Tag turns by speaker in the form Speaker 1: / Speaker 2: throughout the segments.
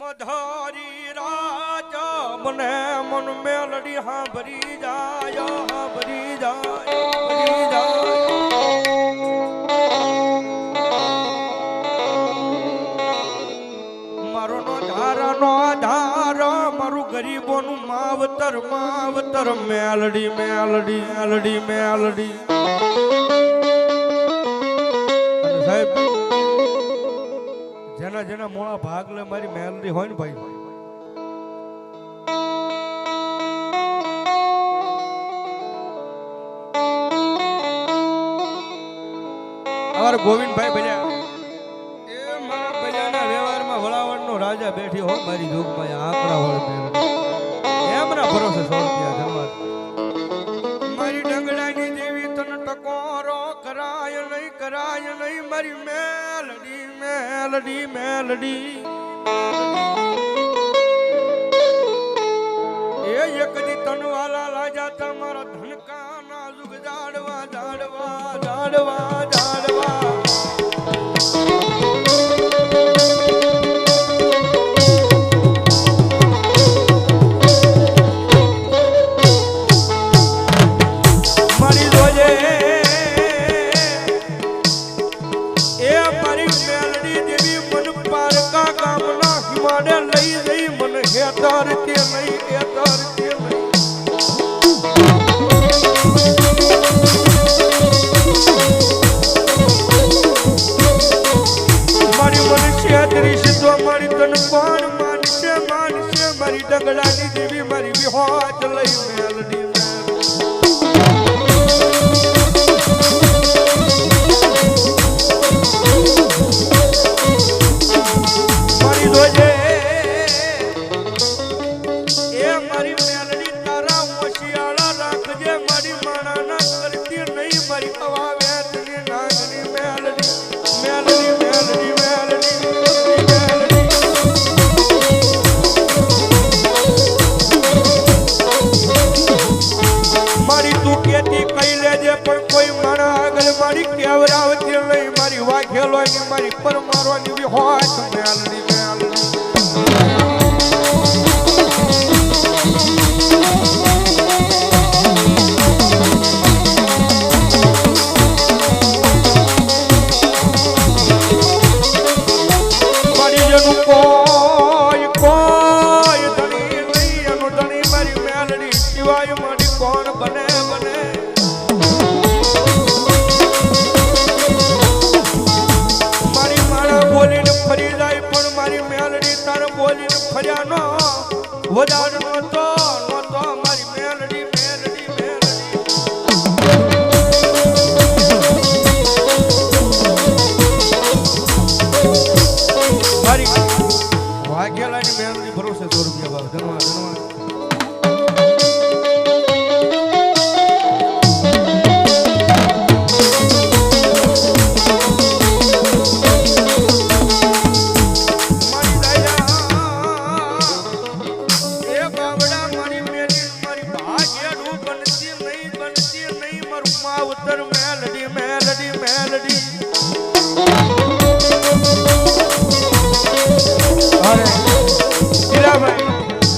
Speaker 1: મધારી રાજ, મને મન મેલડી હાંભરી જાય હાંભરી જાય ભરી જાય. મારો નો ધારા નો ધાર મારું ગરીબોનું માવતર માવતર મેલડી મેલડી મેલડી મેલડી. જેના જેના મોળા ભાગ લે, મારી મેલડી હોય ને ભાઈ. ગોવિંદભાઈ ભલ્યા એ મારા ભલ્યાના વ્યવહારમાં વળાવણનો રાજા બેઠી હો મારી જોગમાં આંકડા વળ એમના ભરોસે સો રૂપિયા જમવા. મારી ડંગડાની દેવી તન ટકોરો કરાય નહીં કરાય નહીં, મારી મેલડી. મેલડી મેલડી. એ એક દી તન વાલા લાજા તમારા ધનકાના જુગ જાડવા જાડવા જાડવા જાડવા.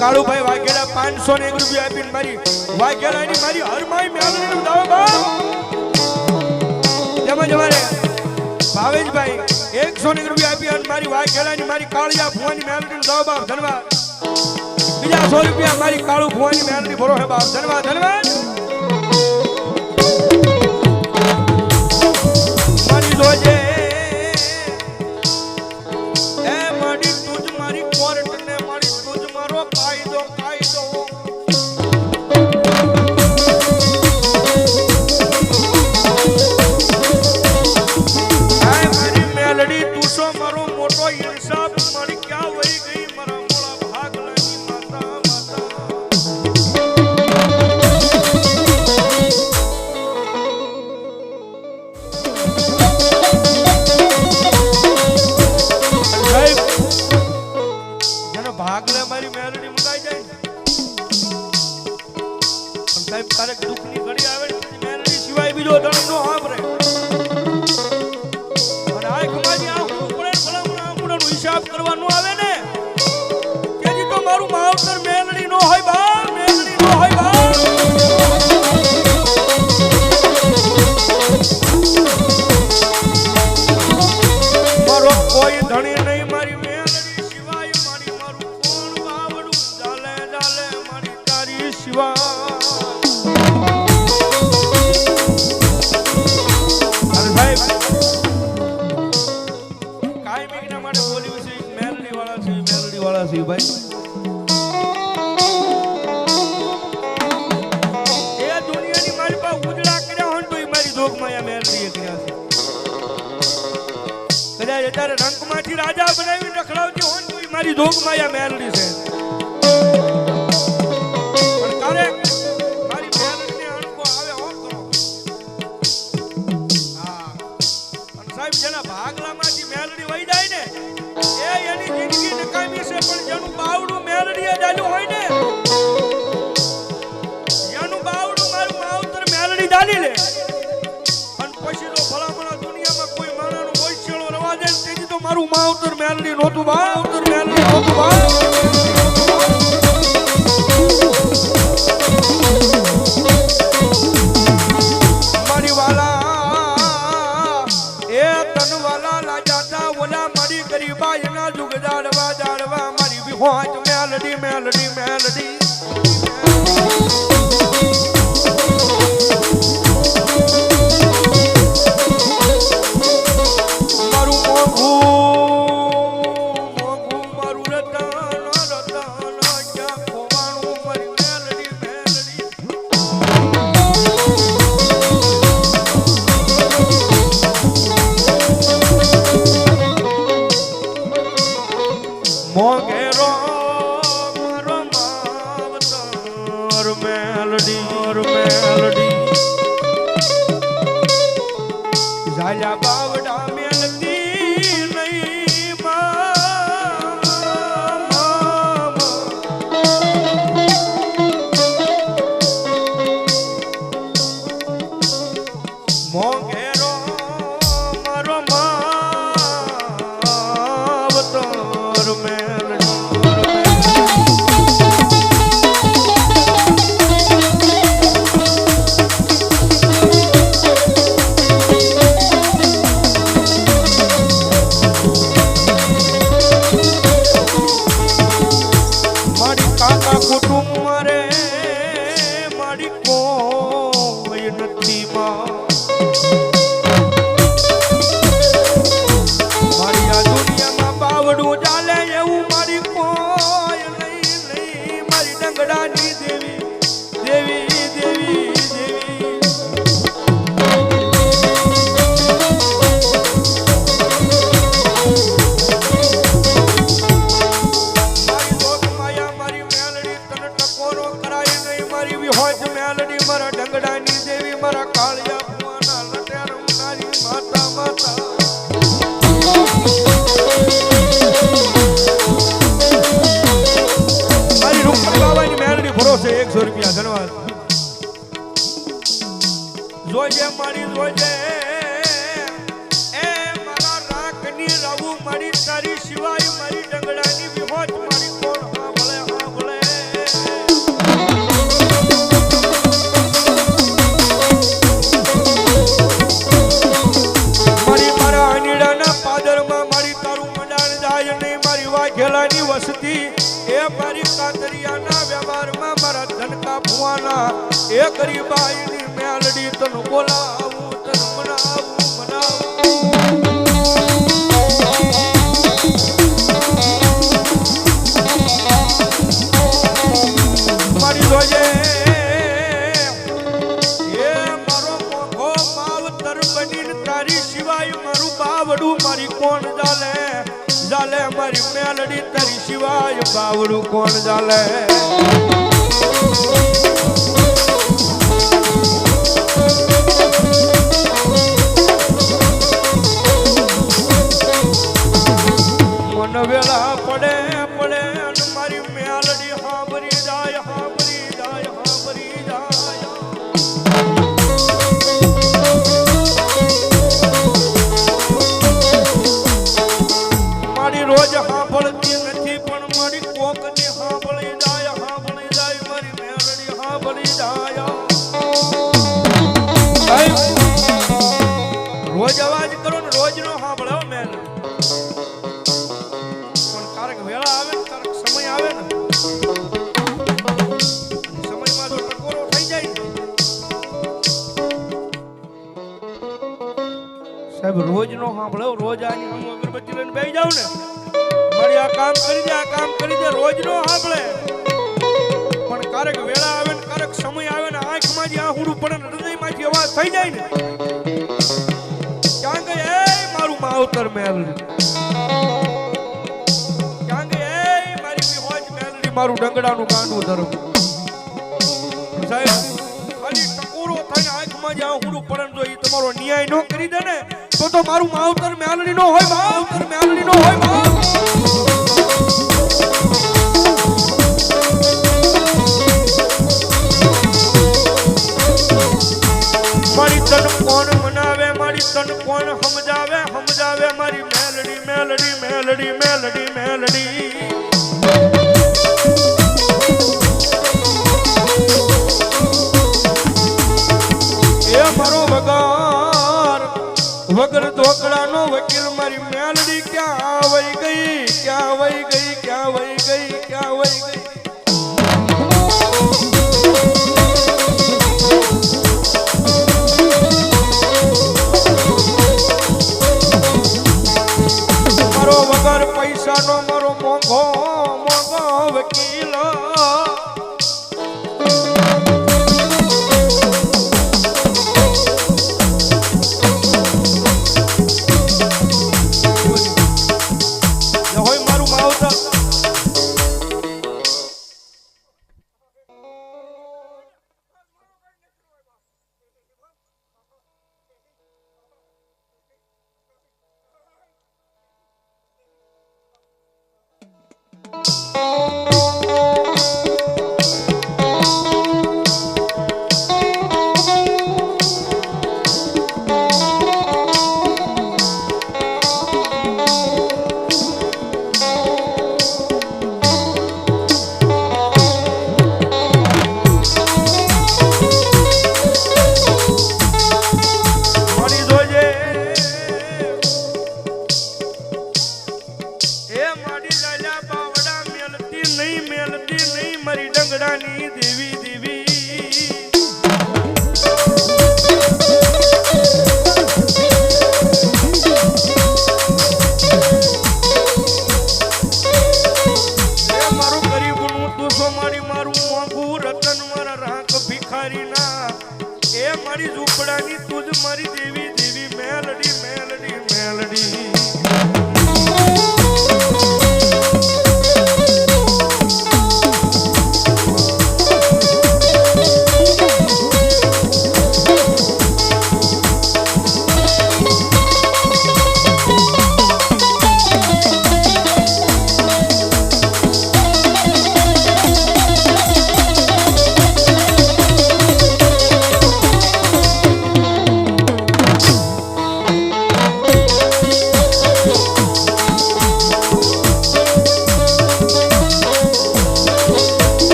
Speaker 1: કાળુભાઈ વાઘેલા પાંચસો ને એક રૂપિયા આપીને મારી વાઘેલાની મારી હરમાઈ મેલડીનું દાવો તેમજ મારે ભાવેશભાઈ એકસો ને એક રૂપિયા આપી અને મારી વાઘેલાની મારી કાળિયા ભુવાની નું દાવો ભાવ ધન્યવાદ. બીજા સો રૂપિયા મારી કાળુ ભુવાની મેળવી ભરો હે બાપ. ધન્યવાદ ધન્યવાદ. મારી જોજે સુખમય મેળવીએ ત્યાં કદાચ અત્યારે રંગમાંથી છે. ભાગલામાંથી મેલડી વહી જાય ને, એ એની જિંદગી નકામી પણ જેનું બાવડું મેલડી જ હોય ને મારું માવતર મેલની નોતું માવતર મેલની નોતું પાથરિયાના વ્યવહારમાં મારા ધનકા ભુવાના. એ ગરીબાઈની મેલડી તન બોલાવું, તન મનાવું મનાવું. તારી સિવાય મારું બાવડું મારી કોણ જાલે ઝાલે મારી મેલડી તારી સિવાય બાવડું કોણ ઝાલે સુંદર મેલડી કાંગે એ મારી હોજ મેલડી, મારું ડંગડાનું કાંડું ધરમ. સાહેબ, ખાલી ટકોરો થઈને આંખમાં જ્યાં હુડું પડે તો એ તમારો ન્યાય ન કરી દે ને, તો તો મારું માવતર મેલડી નો હોય, માવતર મેલડી નો હોય મારી તન કોણ તન કોણ સમજાવે? સમજાવે મારી મેલડી મેલડી મેલડી મેલડી મેલડી.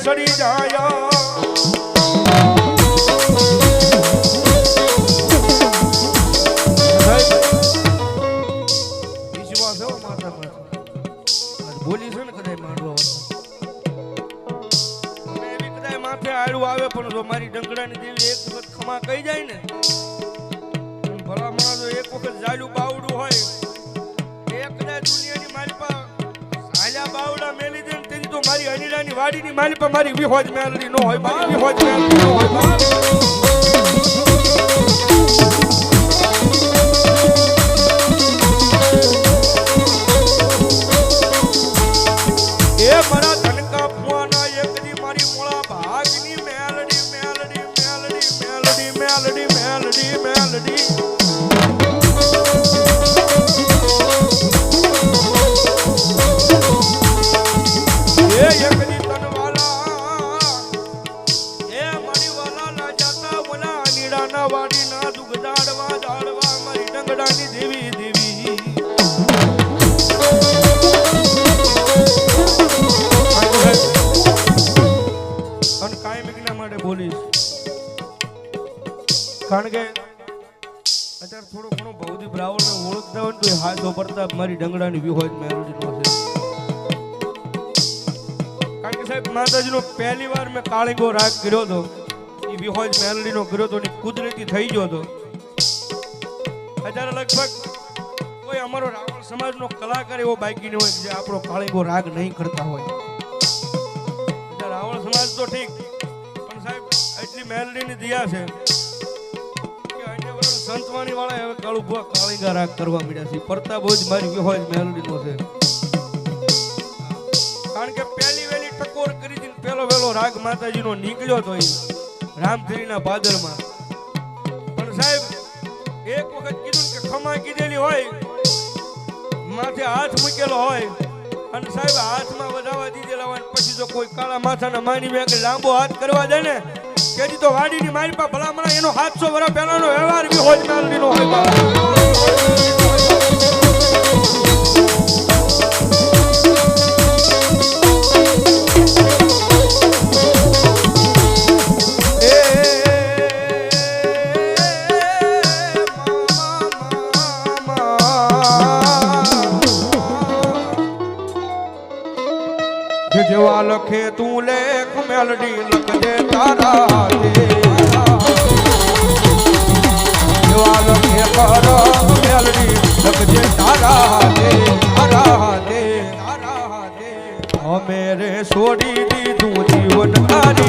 Speaker 1: સડી જાય. પણ જો મારી ડંગડાની દેવી એક વખત ખમા કહી જાય મારી અનિલાની વાડીની માલિપા મારી વિહોજ મેલડી નો હોય મારી વિહોજ મેલડી નો હોય તો પ્રતાપ મારી ડંગડાની વિહોજ મેરોડીનો કાળીગો રાગ કર્યો લગભગ કોઈ અમારો રાવણ સમાજનો કલાકાર એવો બાકી હોય જે આપણો કાળીગો રાગ નહીં કરતા હોય. રાવણ સમાજ તો ઠીક, પણ સાહેબ, એટલી મેલડીની દિયા છે. સંતવાણી વાળા હવે કાળુ ભૂવા કાળીગા રાગ કરવા મળ્યા છે. પરતા જ મારી વિહોજ મેલડીનો છે. કારણ કે પહેલી વેલી ટકોર કરી હતી ને પહેલો વેલો રાગ માતાજીનો નીકળ્યો તો રામધરીના ભાદરમાં. પણ સાહેબ, એક વખત કીધું કે ખમા કીધેલી હોય, માથે હાથ મૂકેલો હોય, અને સાહેબ હાથમાં વધાવા દીધેલા હોય પછી જો કોઈ કાળા માથાના માની લાંબો હાથ કરવા દે ને તેથી તો વાડીની મારી પા ભલામણા એનો સાતસો વર્ષ પહેલાનો વ્યવહાર બી હોય મેલડીનો હોય બાપ. દીધું જીવન માથે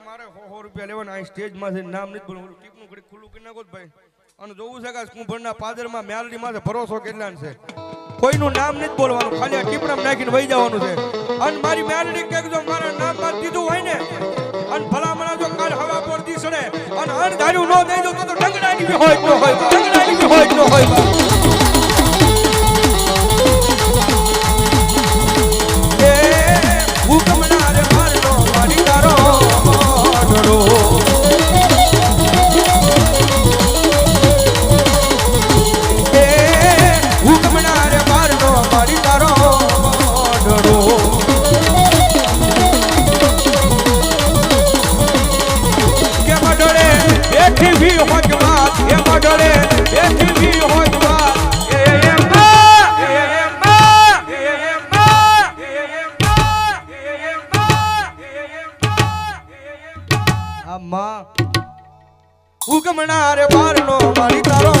Speaker 1: મારે સો સો રૂપિયા લેવાના અહીં સ્ટેજમાંથી નામ નથી ઓલું ટીપનું ખુલ્લું કરી ભાઈ અને જોવું છે કે કુંભરના પાદરમાં મેલડી માથે ભરોસો કેટલા છે કોઈનું નામ નથી બોલવાનું ખાલી આ ટીપણામાં નાખીને છે અને મારી મેલડી કંઈક જો મારા નામમાં દીધું હોય ને અને ભલામણા જો કાલ હવા પર દીસડે અને અણધાર્યું ન દઈ દો તો ડંગડાની બી હોય ન હોય. ડંગડાની બી હોય ન હોય. ઉગમણા રે બારનો મારી તારો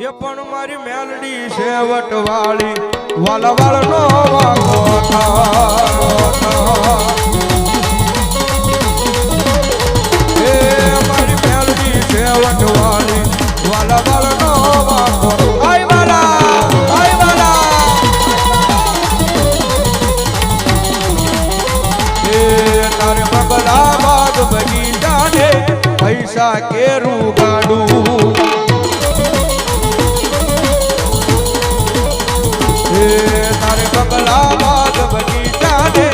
Speaker 1: એ પણ મારી મેલડી સેવટ વાળી વાલા નો વાગો મારી મેલડી સેવટ વાળી વાલા પૈસા કેરું ગાડું? તારે બગલા બાગ બગીચા ને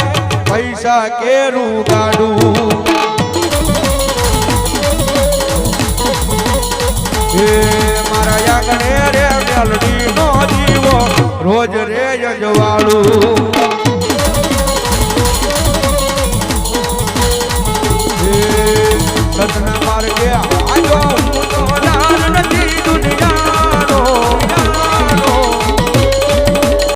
Speaker 1: પૈસા કેરું ગાડું? મારા આંગણે રે મેલડી નો દીવો રોજ રે જજવાળું Yeah.